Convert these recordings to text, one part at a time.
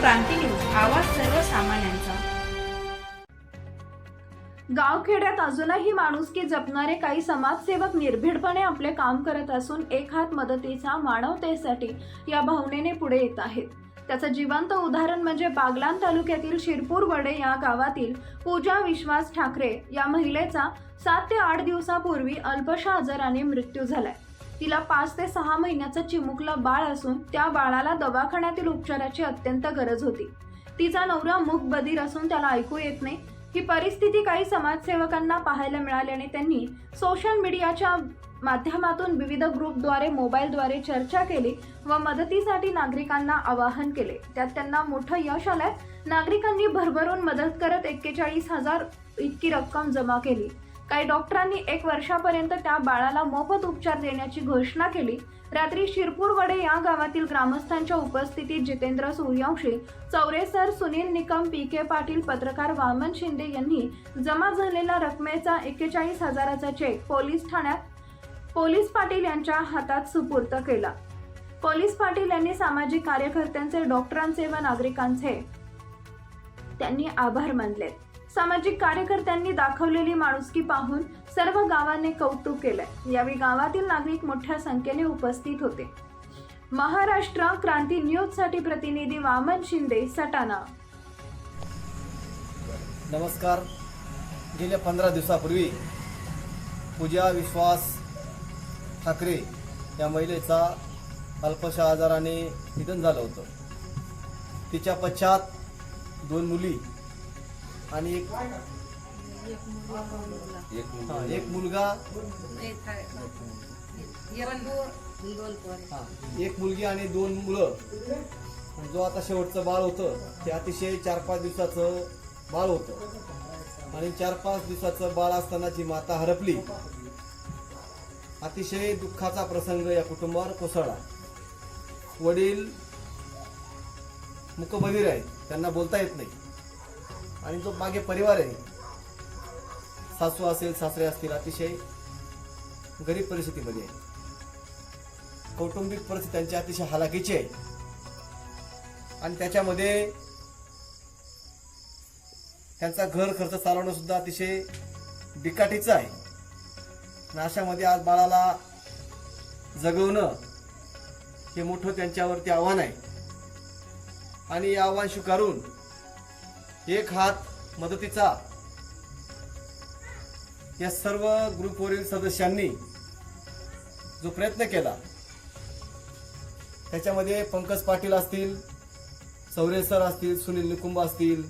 क्रांती news आवाज सर्वसामान्यांचा. गावखेड्यात अजूनही माणुसकी जपणारे काही समाजसेवक निर्भीडपणे आपले काम करत असून एक हात मदतीचा मानवतेसाठी या भावनेने पुढे येत आहेत. त्याचं जिवंत उदाहरण म्हणजे बागलान तालुक्यातील शिरपूर वडे या गावातील पूजा विश्वास ठाकरे या महिलेचा सात ते आठ दिवसापूर्वी अल्पशा आजाराने मृत्यू झालाय. तिला पाच ते सहा महिन्याचं चिमुकला बाळ असून त्या बाळाला दवाखान्यातील उपचाराची अत्यंत गरज होती. तिचा नवरा मुख बधीर असून त्याला ऐकू येत नाही. ही परिस्थिती काही समाजसेवकांना पाहायला मिळाल्याने त्यांनी सोशल मीडियाच्या माध्यमातून विविध ग्रुपद्वारे मोबाईलद्वारे चर्चा केली व मदतीसाठी नागरिकांना आवाहन केले. त्यात त्यांना मोठं यश आलंय. नागरिकांनी भरभरून मदत करत एक्केचाळीस हजार इतकी रक्कम जमा केली. काही डॉक्टरांनी एक वर्षापर्यंत त्या बाळाला मोफत उपचार देण्याची घोषणा केली. रात्री शिरपूर वडे या गावातील ग्रामस्थांच्या उपस्थितीत जितेंद्र सूर्यवंशी चौरेसर सुनील निकम पी के पाटील पत्रकार वामन शिंदे यांनी जमा झालेल्या रकमेचा एक्केचाळीस हजाराचा चेक पोलीस ठाण्यात पोलीस पाटील यांच्या हातात सुपूर्त केला. पोलीस पाटील यांनी सामाजिक कार्यकर्त्यांचे डॉक्टरांचे व नागरिकांचे त्यांनी आभार मानले सामाजिक कार्यकर्त्यांनी दाखवलेली माणुसकी पाहून सर्व गावांनी कौतुक केलंय. यावेळी गावातील नागरिक मोठ्या संख्येने उपस्थित होते. महाराष्ट्र क्रांती न्यूजसाठी प्रतिनिधी वामन शिंदे सटाणा. नमस्कार. गेल्या पंधरा दिवसापूर्वी पूजा विश्वास ठाकरे या महिलेचा अल्पशा आजाराने निधन झालं होतं. तिच्या पश्चात दोन मुली आणि एक हा, एक मुलगा. हा, एक मुलगी आणि दोन मुलं. जो आता शेवटचं बाळ होतं ते अतिशय चार पाच दिवसाचं बाळ होतं. आणि चार पाच दिवसाचं बाळ असताना जी माता हरपली अतिशय दुःखाचा प्रसंग या कुटुंबावर कोसळला. वडील मुकबधीर आहेत त्यांना बोलता येत नाही. आणि जो मागे परिवार आहे सासू असेल सासरे असतील अतिशय गरीब परिस्थितीमध्ये आहे. कौटुंबिक परिस्थिती त्यांची अतिशय हालाकीची आहे. आणि त्याच्यामध्ये त्यांचा घर खर्च चालवणं सुद्धा अतिशय बिकाटीचं आहे. आणि अशामध्ये आज बाळाला जगवणं हे मोठं त्यांच्यावरती आव्हान आहे. आणि हे आव्हान स्वीकारून एक हात मदतीचा. या सर्व ग्रुपवरील सदस्यांनी जो प्रयत्न केला त्याच्यामध्ये पंकज पाटील असतील चौरे सर असतील सुनील निकुंब असतील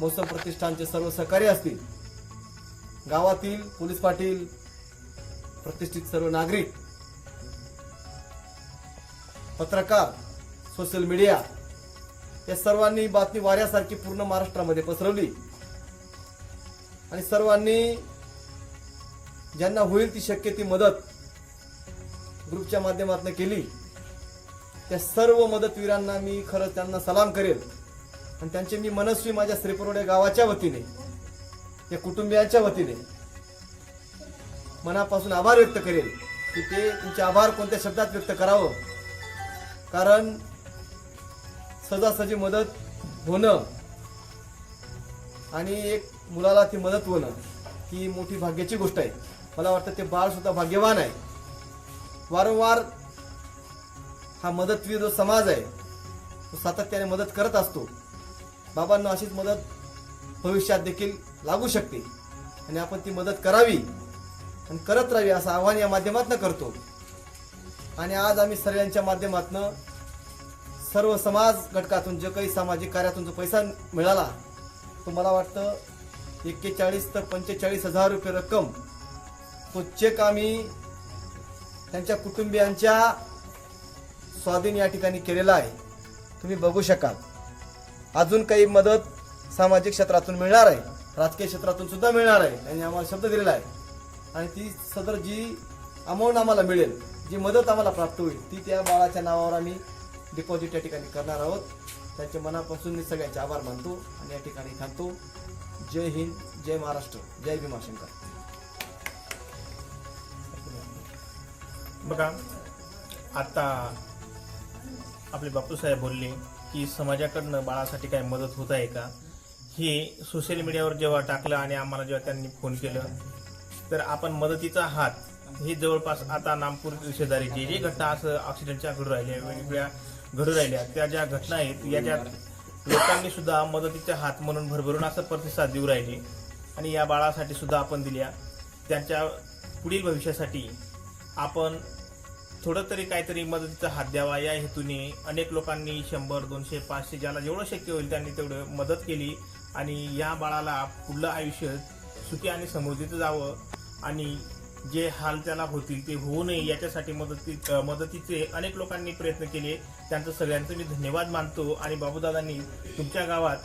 मौसम प्रतिष्ठानचे सर्व सहकारी असतील गावातील पोलीस पाटील प्रतिष्ठित सर्व नागरिक पत्रकार सोशल मीडिया या सर्वांनी बातमी वाऱ्यासारखी पूर्ण महाराष्ट्रामध्ये पसरवली. आणि सर्वांनी ज्यांना होईल ती शक्य ती मदत ग्रुपच्या माध्यमातून केली. त्या सर्व मदतवीरांना मी खरंच त्यांना सलाम करेल. आणि त्यांचे मी मनस्वी माझ्या श्रीपुरोडे गावाच्या वतीने या कुटुंबियांच्या वतीने मनापासून आभार व्यक्त करेल की ते तुमचे आभार कोणत्या शब्दात व्यक्त करावं. कारण सहजासहजी मदत होणं आणि एक मुलाला ती मदत होणं ही मोठी भाग्याची गोष्ट आहे. मला वाटतं ते बाळसुद्धा भाग्यवान आहे. वारंवार हा मदतवीर जो समाज आहे तो सातत्याने मदत करत असतो. बाबांना अशीच मदत भविष्यात देखील लागू शकते. आणि आपण ती मदत करावी आणि करत राहावी असं आव्हान या माध्यमातून करतो. आणि आज आम्ही सर्वांच्या माध्यमातून सर्व समाज घटकातून जे काही सामाजिक कार्यातून जो पैसा मिळाला तो मला वाटतं एक्केचाळीस तर पंचेचाळीस हजार रुपये रक्कम तो चेक आम्ही त्यांच्या कुटुंबियांच्या स्वाधीन या ठिकाणी केलेला आहे. तुम्ही बघू शकाल. अजून काही मदत सामाजिक क्षेत्रातून मिळणार आहे राजकीय क्षेत्रातून सुद्धा मिळणार आहे त्यांनी आम्हाला शब्द दिलेला आहे. आणि ती सदर जी अमाऊंट आम्हाला मिळेल जी मदत आम्हाला प्राप्त होईल ती त्या बाळाच्या नावावर आम्ही डिपॉझिट या ठिकाणी करणार आहोत. त्यांचे मनापासून मी सगळ्यांचे आभार मानतो आणि या ठिकाणी थांबतो. जय हिंद जय महाराष्ट्र जय भीमाशंकर. बघा आता आपले बापूसाहेब बोलले की समाजाकडनं बाळासाठी काय मदत होत आहे का? हे सोशल मीडियावर जेव्हा टाकलं आणि आम्हाला जेव्हा त्यांनी फोन केलं तर आपण मदतीचा हात हे जवळपास आता नामपूर शेजारी जे जे घटना असं ऑक्सिडेंटच्या घडून राहिले वेगवेगळ्या घडू राहिल्या त्या ज्या घटना आहेत याच्यात लोकांनी सुद्धा मदतीचा हात म्हणून भरभरून असं प्रतिसाद देऊ राहिले. आणि या बाळासाठी सुद्धा आपण दिल्या. त्यांच्या पुढील भविष्यासाठी आपण थोडं तरी काहीतरी मदतीचा हात द्यावा. या हेतूने अनेक लोकांनी शंभर दोनशे पाचशे ज्याला जेवढं शक्य होईल त्यांनी तेवढं मदत केली. आणि या बाळाला पुढलं आयुष्य सुखी आणि समृद्धीचं जावं. आणि जे हालचाला होतील ते होऊ नये याच्यासाठी मदती मदतीचे अनेक लोकांनी प्रयत्न केले. त्यांचं सगळ्यांचं मी धन्यवाद मानतो आणि बाबूदादांनी तुमच्या गावात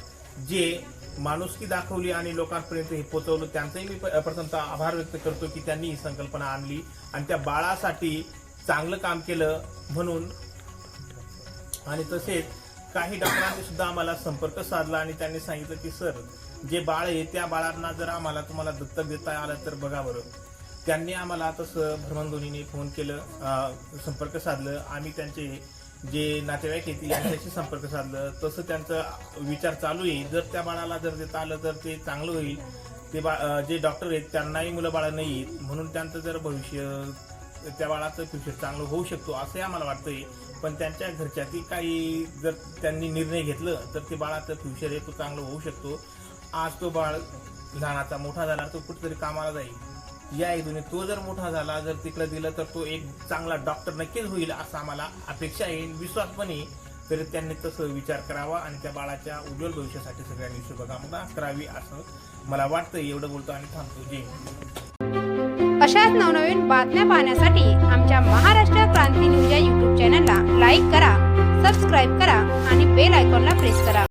जे माणुसकी दाखवली आणि लोकांपर्यंत हे पोचवलं त्यांचंही मी प्रथमतः आभार व्यक्त करतो की त्यांनी ही संकल्पना आणली आणि त्या बाळासाठी चांगलं काम केलं म्हणून. आणि तसेच काही डॉक्टरांनी सुद्धा आम्हाला संपर्क साधला आणि त्यांनी सांगितलं की सर जे बाळ आहे त्या बाळांना जर आम्हाला तुम्हाला दत्तक देता आलं तर बघा बरं. त्यांनी आम्हाला तसं भ्रमणध्वनीने फोन केलं संपर्क साधलं. आम्ही त्यांचे जे नातेवाईक येतील त्यांच्याशी संपर्क साधलं. तसं त्यांचं विचार चालू आहे. जर त्या बाळाला जर देता आलं तर ते चांगलं होईल. ते बा जे डॉक्टर आहेत त्यांनाही मुलं बाळं नाही आहेत. म्हणून त्यांचं जर भविष्य त्या बाळाचं फ्युचर चांगलं होऊ शकतो असंही आम्हाला वाटतंय. पण त्यांच्या घरच्यातील काही जर त्यांनी निर्णय घेतलं तर ते बाळाचं फ्युचर आहे तो चांगलं होऊ शकतो. आज तो बाळ लहानाचा मोठा झाला तो कुठेतरी कामाला जाईल. या हेतूने तो जर मोठा झाला जर तिकडे दिलं तर तो एक चांगला डॉक्टर नक्कीच होईल असं आम्हाला अपेक्षा आहे. विश्वास पण आहे तरी त्यांनी तसं विचार करावा आणि त्या बाळाच्या उज्ज्वल भविष्यासाठी सगळ्यांनी शुभकामना करावी असं मला वाटतं. एवढं बोलतो आणि थांबतो. जे अशाच नवनवीन बातम्या पाहण्यासाठी आमच्या महाराष्ट्र क्रांती न्यूज या युट्यूब चॅनलला लाईक करा सबस्क्राईब करा आणि बेल आयकॉनला प्रेस करा.